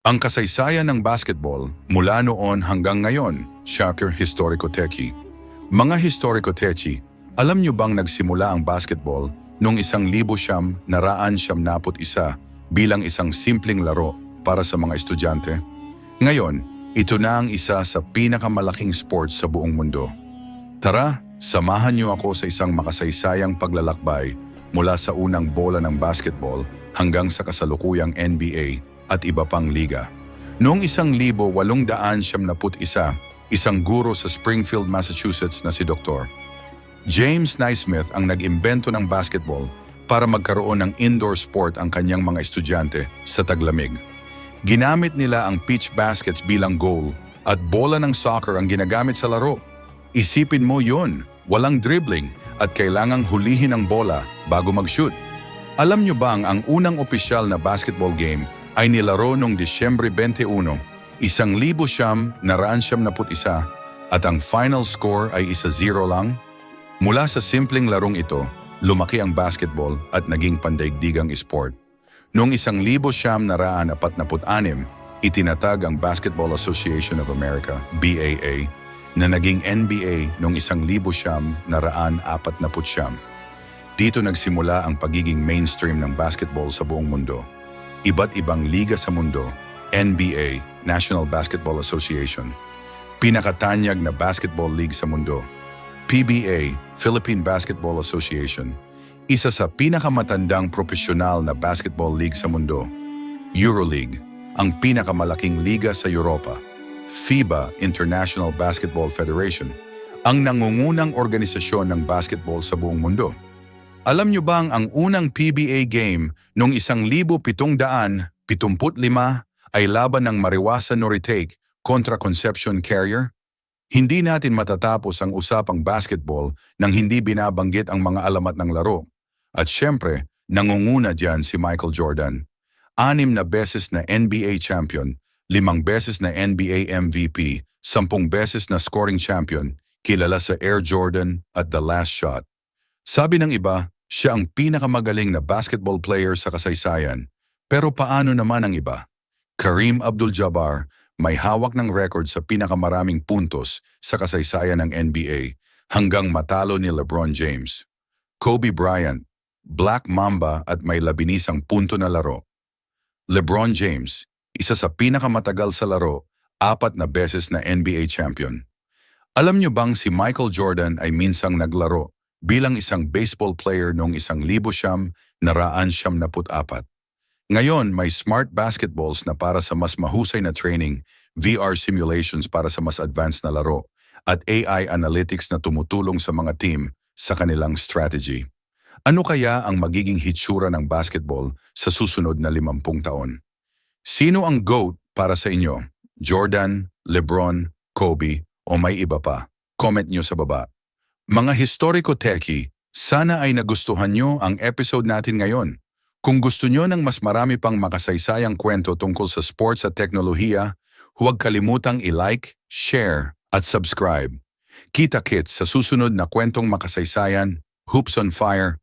Ang kasaysayan ng basketball mula noon hanggang ngayon, Shocker Historico Techi. Mga Historico Techi, alam nyo bang nagsimula ang basketball noong isang libo siyam naraan siyam naput isa bilang isang simpleng laro para sa mga estudyante? Ngayon, ito na ang isa sa pinakamalaking sports sa buong mundo. Tara, samahan niyo ako sa isang makasaysayang paglalakbay mula sa unang bola ng basketball hanggang sa kasalukuyang NBA at iba pang liga. Noong isang libo walong daan siyam naput isa, isang guro sa Springfield, Massachusetts na si Dr. James Naismith ang nag-imbento ng basketball para magkaroon ng indoor sport ang kanyang mga estudyante sa taglamig. Ginamit nila ang pitch baskets bilang goal at bola ng soccer ang ginagamit sa laro. Isipin mo yun, walang dribbling at kailangang hulihin ang bola bago mag-shoot. Alam nyo bang ang unang opisyal na basketball game ay nilaro noong Disyembre 21, isang libo siyam naraan siyam naput isa at ang final score ay isa zero lang? Mula sa simpleng larong ito, lumaki ang basketball at naging pandaigdigang sport. Noong isang libo siyam naraan apat naput anim, itinatag ang Basketball Association of America, BAA, na naging NBA noong isang libo siyam naraan apat naput siyam. Dito nagsimula ang pagiging mainstream ng basketball sa buong mundo. Iba't ibang liga sa mundo, NBA, National Basketball Association, pinakatanyag na basketball league sa mundo, PBA, Philippine Basketball Association, isa sa pinakamatandang profesional na basketball league sa mundo, EuroLeague, ang pinakamalaking liga sa Europa, FIBA International Basketball Federation, ang nangungunang organisasyon ng basketball sa buong mundo. Alam nyo bang ang unang PBA game noong 1775 ay laban ng Mariwasa Noritake kontra Concepcion Carrier? Hindi natin matatapos ang usapang basketball nang hindi binabanggit ang mga alamat ng laro. At syempre, nangunguna diyan si Michael Jordan. Anim na beses na NBA champion, limang beses na NBA MVP, sampung beses na scoring champion, kilala sa Air Jordan at The Last Shot. Sabi ng iba, siya ang pinakamagaling na basketball player sa kasaysayan. Pero paano naman ang iba? Kareem Abdul-Jabbar may hawak ng record sa pinakamaraming puntos sa kasaysayan ng NBA hanggang matalo ni LeBron James. Kobe Bryant, Black Mamba at may labinisang punto na laro. LeBron James, isa sa pinakamatagal sa laro, apat na beses na NBA champion. Alam niyo bang si Michael Jordan ay minsang naglaro bilang isang baseball player noong isang libo siyam naraan siyam naput apat. Ngayon, may smart basketballs na para sa mas mahusay na training, VR simulations para sa mas advanced na laro, at AI analytics na tumutulong sa mga team sa kanilang strategy. Ano kaya ang magiging hitsura ng basketball sa susunod na limampung taon? Sino ang GOAT para sa inyo? Jordan, LeBron, Kobe, o may iba pa? Comment nyo sa baba. Mga historiko teki, sana ay nagustuhan nyo ang episode natin ngayon. Kung gusto nyo ng mas marami pang makasaysayang kwento tungkol sa sports at teknolohiya, huwag kalimutang i-like, share, at subscribe. Kita kits sa susunod na kwentong makasaysayan, Hoops on Fire,